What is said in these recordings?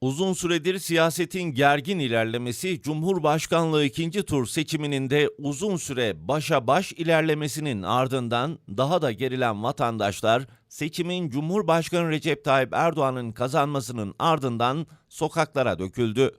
Uzun süredir siyasetin gergin ilerlemesi, Cumhurbaşkanlığı ikinci tur seçiminin de uzun süre başa baş ilerlemesinin ardından daha da gerilen vatandaşlar, seçimin Cumhurbaşkanı Recep Tayyip Erdoğan'ın kazanmasının ardından sokaklara döküldü.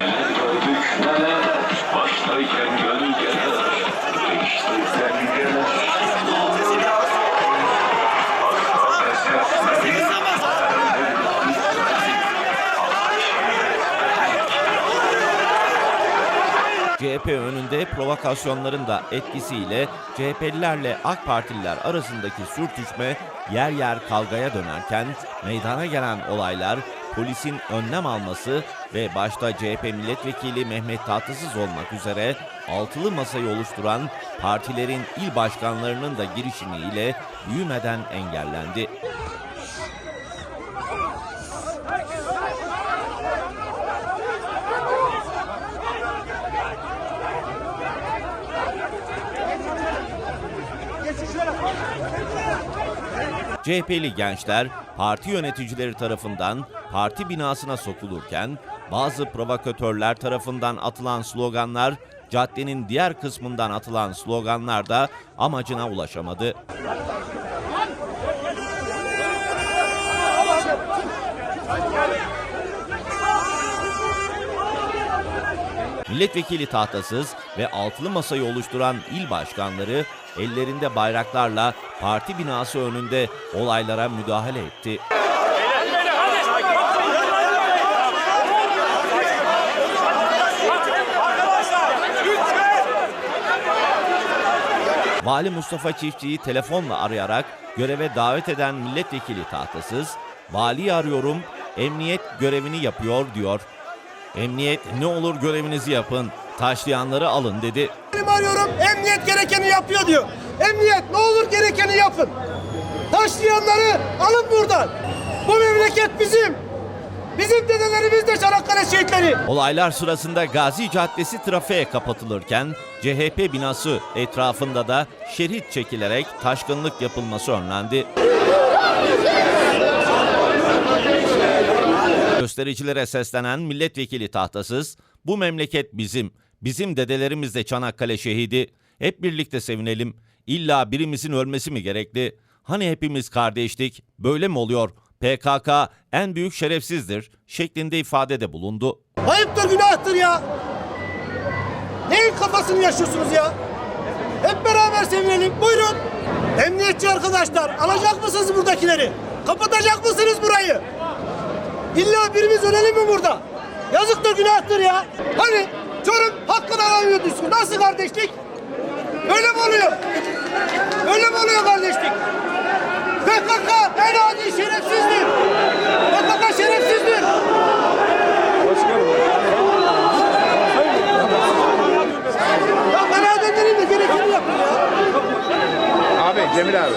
CHP önünde provokasyonların da etkisiyle CHP'lilerle AK Partililer arasındaki sürtüşme yer yer kavgaya dönerken meydana gelen olaylar polisin önlem alması ve başta CHP milletvekili Mehmet Tatlısız olmak üzere altılı masayı oluşturan partilerin il başkanlarının da girişimiyle büyümeden engellendi. CHP'li gençler parti yöneticileri tarafından parti binasına sokulurken bazı provokatörler tarafından atılan sloganlar, caddenin diğer kısmından atılan sloganlar da amacına ulaşamadı. Milletvekili tahtasız ve altılı masayı oluşturan il başkanları ellerinde bayraklarla parti binası önünde olaylara müdahale etti. Vali Mustafa Çiftçi'yi telefonla arayarak göreve davet eden milletvekili tahtasız, valiyi arıyorum, emniyet görevini yapıyor diyor. Emniyet ne olur görevinizi yapın, taşlayanları alın dedi. Benim arıyorum emniyet gerekeni yapıyor diyor. Emniyet ne olur gerekeni yapın. Taşlayanları alın buradan. Bu memleket bizim. Bizim dedelerimiz de Çanakkale şehitleri. Olaylar sırasında Gazi Caddesi trafiğe kapatılırken CHP binası etrafında da şerit çekilerek taşkınlık yapılması önlendi. Göstericilere seslenen milletvekili tahtasız, bu memleket bizim, bizim dedelerimiz de Çanakkale şehidi, hep birlikte sevinelim, İlla birimizin ölmesi mi gerekli? Hani hepimiz kardeştik, böyle mi oluyor? PKK en büyük şerefsizdir şeklinde ifadede bulundu. Ayıptır günahtır ya. Neyin kafasını yaşıyorsunuz ya? Hep beraber sevinelim. Buyurun. Emniyetçi arkadaşlar alacak mısınız buradakileri? Kapatacak mısınız burayı? İlla birimiz ölelim mi burada? Yazıktır günahtır ya. Hani Çorum hakkını alamıyor düşkün. Nasıl kardeşlik? Öyle mi oluyor? Öyle mi oluyor kardeşlik? PKK en adi şerefsizdir. PKK şerefsizdir. Ya bana döndüreyim de gerekeni yapın ya. Abi Cemil abi.